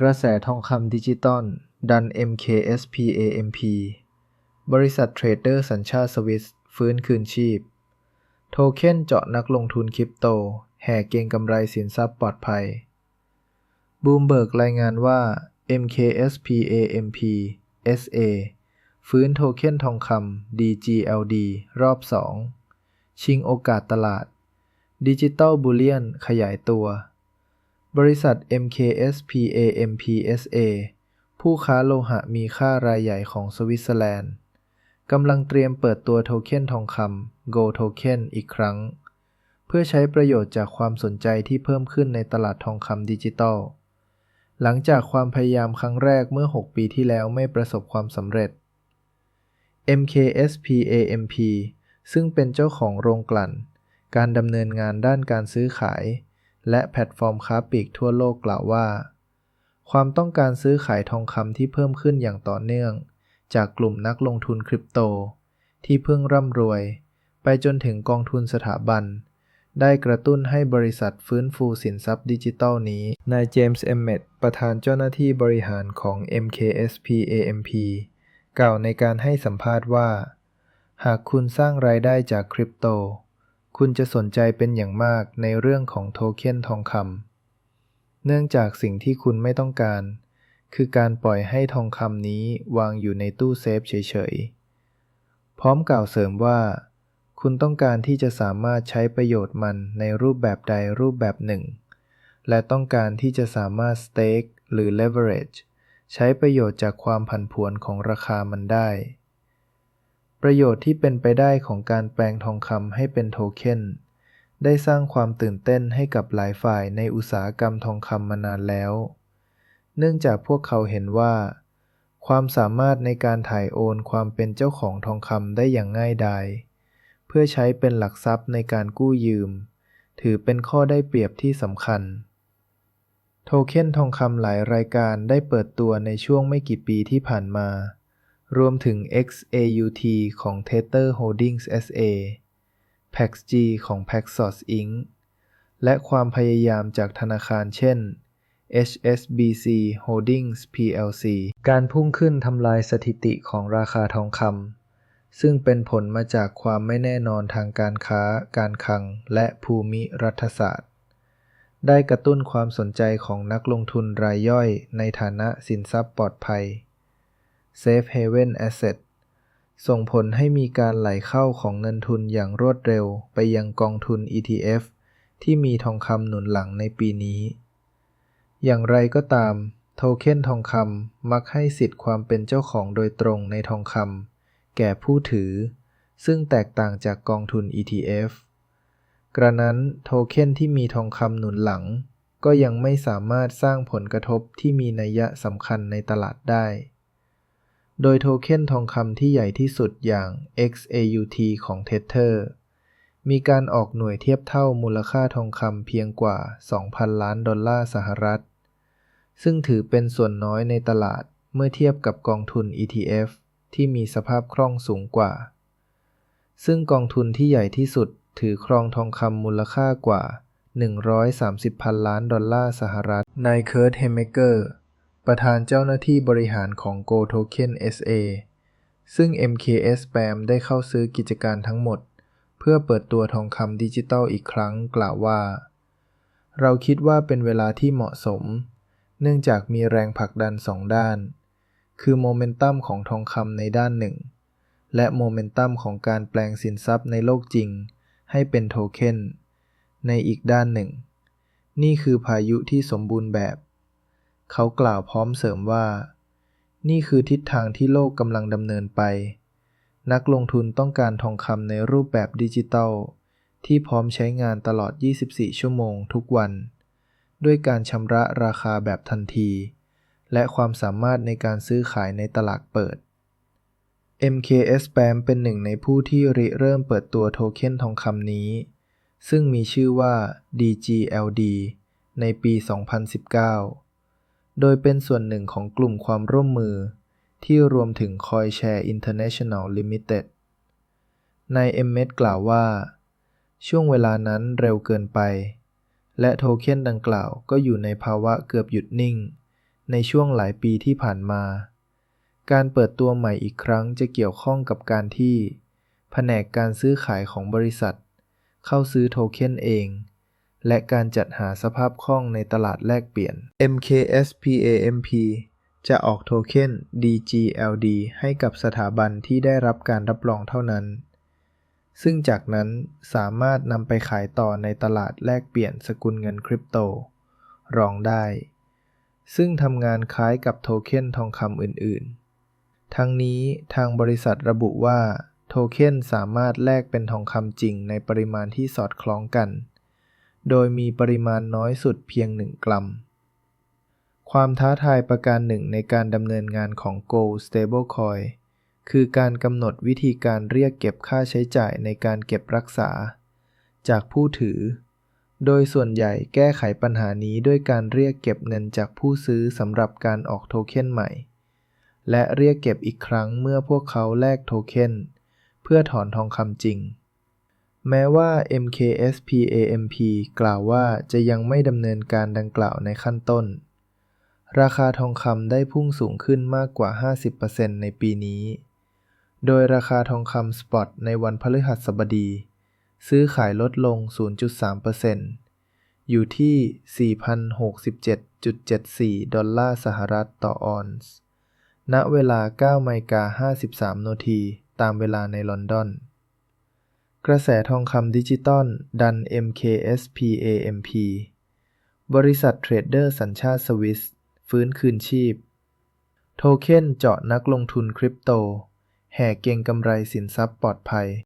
กระแสทองคำดิจิตอล ดัน MKSPAMP บริษัทเทรดเดอร์สัญชาติสวิส ฟื้นคืนชีพ โทเค็นเจาะนักลงทุนคริปโต แห่เก็งกำไรสินทรัพย์ปลอดภัย บูมเบิร์กรายงานว่า MKSPAMP SA ฟื้นโทเค็นทองคำ DGLD รอบ 2 ชิงโอกาสตลาด ดิจิตอลบูเลียนขยายตัว บริษัท MKSPAMP SA ผู้ค้าโลหะมีค่ารายใหญ่ของสวิตเซอร์แลนด์กำลังเตรียมเปิดตัวโทเค็นทองคำ Gold Token อีกครั้ง เพื่อใช้ประโยชน์จากความสนใจที่เพิ่มขึ้นในตลาดทองคำดิจิตอล หลังจากความพยายามครั้งแรกเมื่อ 6 ปีที่แล้วไม่ประสบความสำเร็จ MKSPAMP ซึ่งเป็นเจ้าของโรงกลั่น การดำเนินงานด้านการซื้อขาย และแพลตฟอร์มค้าปลีกทั่วโลกกล่าวว่า ความต้องการซื้อขายทองคำที่เพิ่มขึ้นอย่างต่อเนื่อง จากกลุ่มนักลงทุนคริปโต ที่เพิ่งร่ำรวย ไปจนถึงกองทุนสถาบัน ได้กระตุ้นให้บริษัทฟื้นฟูสินทรัพย์ดิจิทัลนี้ นายเจมส์เอมเมตประธานเจ้าหน้าที่บริหารของ MKSPAMP กล่าวในการให้สัมภาษณ์ว่า หากคุณสร้างรายได้จากคริปโต คุณจะสนใจเป็นอย่างมากในเรื่องของโทเค็นทองคำ เนื่องจากสิ่งที่คุณไม่ต้องการ คือการปล่อยให้ทองคำนี้วางอยู่ในตู้เซฟเฉยๆ พร้อมกล่าวเสริมว่า คุณต้องการที่จะสามารถใช้ประโยชน์มันในรูปแบบใดรูปแบบหนึ่ง และต้องการที่จะสามารถ stake หรือ leverage ใช้ประโยชน์จากความผันผวนของราคามันได้ ประโยชน์ที่เป็นไปได้ของการแปลงทองคำให้เป็นโทเค็นได้สร้างความตื่นเต้นให้กับหลายฝ่ายในอุตสาหกรรมทองคำมานานแล้ว เนื่องจากพวกเขาเห็นว่า ความสามารถในการถ่ายโอนความเป็นเจ้าของทองคำได้อย่างง่ายดาย เพื่อใช้เป็นหลักทรัพย์ในการกู้ยืม ถือเป็นข้อได้เปรียบที่สำคัญ โทเค็นทองคำหลายรายการได้เปิดตัวในช่วงไม่กี่ปีที่ผ่านมา รวมถึง XAUT ของ Tether Holdings SA PaxG ของ Paxos Inc. และความพยายามจากธนาคารเช่น HSBC Holdings plc การพุ่งขึ้นทำลายสถิติของราคาทองคำซึ่งเป็นผลมาจากความไม่แน่นอนทางการค้า การคลัง และภูมิรัฐศาสตร์ ได้กระตุ้นความสนใจของนักลงทุนรายย่อยในฐานะสินทรัพย์ปลอดภัย Safe Haven Asset ส่งผลให้มีการไหลเข้าของเงินทุนอย่างรวดเร็วไปยังกองทุน ETF ที่มีทองคำหนุนหลังในปีนี้ อย่างไรก็ตาม โทเค็นทองคำมักให้สิทธิ์ความเป็นเจ้าของโดยตรงในทองคำแก่ผู้ถือ ซึ่งแตกต่างจากกองทุน ETF กระนั้นโทเค็นที่มีทองคำหนุนหลัง ก็ยังไม่สามารถสร้างผลกระทบที่มีนัยสำคัญในตลาดได้ โดยโทเค็นทองคำที่ใหญ่ที่สุดอย่าง XAUT ของ Tether มีการออกหน่วยเทียบเท่ามูลค่าทองคำเพียงกว่า 2,000 ล้านดอลลาร์สหรัฐ ซึ่งถือเป็นส่วนน้อยในตลาดเมื่อเทียบกับกองทุน ETF ที่มีสภาพคล่องสูงกว่า ซึ่งกองทุนที่ใหญ่ที่สุดถือครองทองคำมูลค่ากว่า 130 พันล้านดอลลาร์สหรัฐ นายเคิร์ตเฮมเกอร์ ประธานเจ้าหน้าที่บริหารของ Go Token SA ซึ่ง MKS Spam ได้เข้าซื้อกิจการทั้งหมด เพื่อเปิดตัวทองคำดิจิตอลอีกครั้งกล่าวว่า เราคิดว่าเป็นเวลาที่เหมาะสม เนื่องจากมีแรงผลักดันสองด้าน คือโมเมนตัมของทองคำในด้านหนึ่ง และโมเมนตัมของการแปลงสินทรัพย์ในโลกจริง ให้เป็นโทเค็นในอีกด้านหนึ่ง นี่คือพายุที่สมบูรณ์แบบ เขากล่าวพร้อมเสริมว่า นี่คือทิศทางที่โลกกำลังดำเนินไป นักลงทุนต้องการทองคำในรูปแบบดิจิตอลที่พร้อมใช้งานตลอด 24 ชั่วโมงทุกวัน ด้วยการชำระราคาแบบทันที และความสามารถในการซื้อขายในตลาดเปิด MKS Spam เป็นหนึ่งในผู้ที่ริเริ่มเปิดตัวโทเค็นทองคำนี้ ซึ่งมีชื่อว่า DGLD ในปี 2019 โดยเป็นส่วนหนึ่งของกลุ่มความร่วมมือ ที่รวมถึง CoinShare International Limited นายเอมเมดกล่าวว่า ช่วงเวลานั้นเร็วเกินไป และโทเค็นดังกล่าวก็อยู่ในภาวะเกือบหยุดนิ่ง ในช่วงหลายปีที่ผ่านมา การเปิดตัวใหม่อีกครั้งจะเกี่ยวข้องกับการที่ แผนกการซื้อขายของบริษัท เข้าซื้อโทเค็นเอง และการจัดหาสภาพคล่องในตลาดแลกเปลี่ยน MKSPAMP จะออกโทเค็น DGLD ให้กับสถาบันที่ได้รับการรับรองเท่านั้น ซึ่งจากนั้นสามารถนำไปขายต่อในตลาดแลกเปลี่ยนสกุลเงินคริปโต รองได้ ซึ่งทำงานคล้ายกับโทเค็นทองคำอื่นๆ ทั้งนี้ทางบริษัทระบุว่า โทเค็นสามารถแลกเป็นทองคำจริงในปริมาณที่สอดคล้องกัน โดยมีปริมาณน้อยสุดเพียง 1 กรัม ความท้าทายประการหนึ่งในการดำเนินงานของ Gold Stablecoin คือการกำหนดวิธีการเรียกเก็บค่าใช้จ่ายในการเก็บรักษา จากผู้ถือ โดยส่วนใหญ่แก้ไขปัญหานี้ด้วยการเรียกเก็บเงินจากผู้ซื้อสำหรับการออกโทเค็นใหม่ และเรียกเก็บอีกครั้งเมื่อพวกเขาแลกโทเค็นเพื่อถอนทองคำจริง แม้ว่า MKSPAMP กล่าวว่าจะยังไม่ดำเนินการดังกล่าวในขั้นต้น ราคาทองคำได้พุ่งสูงขึ้นมากกว่า 50%ในปีนี้ โดยราคาทองคำสปอตในวันพฤหัสบดี ซื้อขายลดลง 0.3%อยู่ที่ 4,067.74 ดอลลาร์สหรัฐต่อออนซ์ ณ เวลา9นาฬิกา53 นาที ตามเวลาในลอนดอน กระแสทองคำดิจิตอลดัน MKSPAMP บริษัทเทรดเดอร์สัญชาติสวิส ฟื้นคืนชีพ โทเค็นเจาะนักลงทุนคริปโต แห่เก็งกำไรสินทรัพย์ปลอดภัย